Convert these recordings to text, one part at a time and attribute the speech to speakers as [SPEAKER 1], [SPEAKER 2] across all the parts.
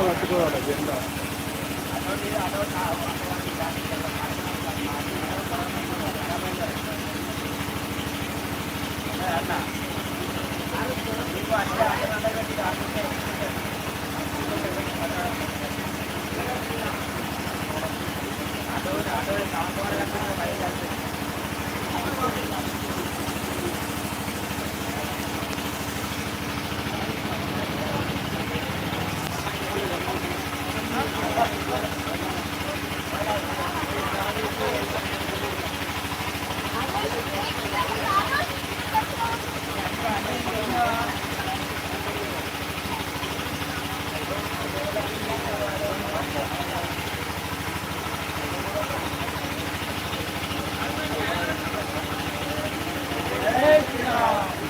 [SPEAKER 1] పట్టుకోవాలి జెండా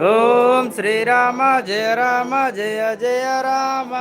[SPEAKER 2] ఓం శ్రీరామ జయ రామ జయ జయ రామ.